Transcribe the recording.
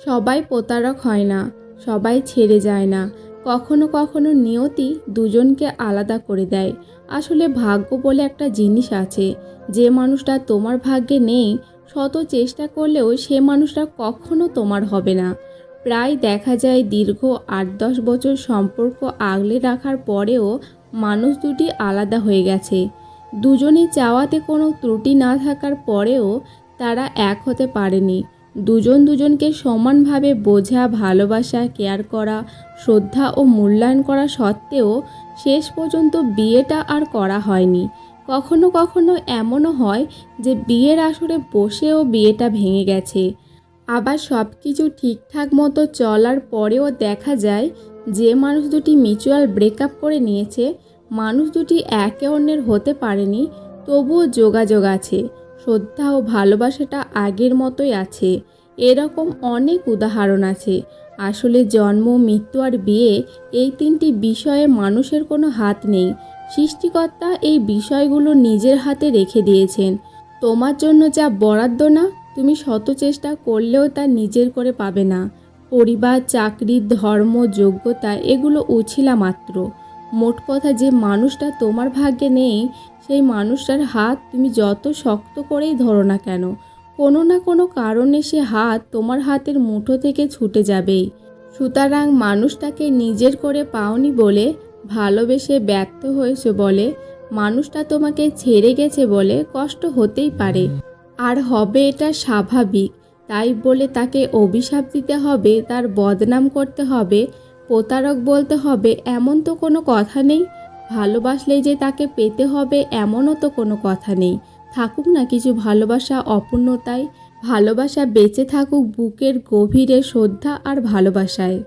সবাই প্রতারক হয় না, সবাই ছেড়ে যায় না। কখনো কখনো নিয়তি দুজনকে আলাদা করে দেয়। আসলে ভাগ্য বলে একটা জিনিস আছে, যে মানুষটা তোমার ভাগ্যে নেই, শত চেষ্টা করলেও সে মানুষটা কখনো তোমার হবে না। প্রায় দেখা যায় দীর্ঘ আট দশ বছর সম্পর্ক আগলে রাখার পরেও মানুষ দুটি আলাদা হয়ে গেছে। দুজনই চাওয়াতে কোনো ত্রুটি না থাকার পরেও তারা এক হতে পারেনি। দুজন দুজনকে সমানভাবে বোঝা, ভালোবাসা, কেয়ার করা, শ্রদ্ধা ও মূল্যায়ন করা সত্ত্বেও শেষ পর্যন্ত বিয়েটা আর করা হয়নি। কখনো কখনো এমনও হয় যে বিয়ের আসরে বসেও বিয়েটা ভেঙে গেছে। আবার সব কিছু ঠিকঠাক মতো চলার পরেও দেখা যায়, যে মানুষ দুটি মিউচুয়াল ব্রেকআপ করে নিয়েছে, মানুষ দুটি একে অন্যের হতে পারেনি, তবুও যোগাযোগ আছে। শ্রদ্ধা ও ভালোবাসাটা আগের মতোই আছে। এরকম অনেক উদাহরণ আছে। আসলে জন্ম, মৃত্যু আর বিয়ে এই তিনটি বিষয়ে মানুষের কোনো হাত নেই। সৃষ্টিকর্তা এই বিষয়গুলো নিজের হাতে রেখে দিয়েছেন। তোমার জন্য যা বরাদ্দ না, তুমি শত চেষ্টা করলেও তা নিজের করে পাবে না। পরিবার, চাকরি, ধর্ম, যোগ্যতা এগুলো উছিলা মাত্র। মোট কথা যে মানুষটা তোমার ভাগ্যে নেই, সেই মানুষটার হাত তুমি যত শক্ত করেই ধরো না কেন, কোনো না কোনো কারণে সে হাত তোমার হাতের মুঠো থেকে ছুটে যাবেই। সুতরাং মানুষটাকে নিজের করে পাওনি বলে ভালোবেসে ব্যর্থ হয়েছে বলে, মানুষটা তোমাকে ছেড়ে গেছে বলে কষ্ট হতেই পারে। আর হবে এটা স্বাভাবিক, তাই বলে তাকে অভিশাপ দিতে হবে, তার বদনাম করতে হবে প্রতারক বলতে হবে, এমন তো কোনো কথা নেই। ভালোবাসলেই যে তাকে পেতে হবে, এমনও তো কোনো কথা নেই। থাকুক না কিছু ভালোবাসা অপূর্ণতায়, ভালোবাসা বেঁচে থাকুক বুকের গভীরে শ্রদ্ধা আর ভালোবাসায়।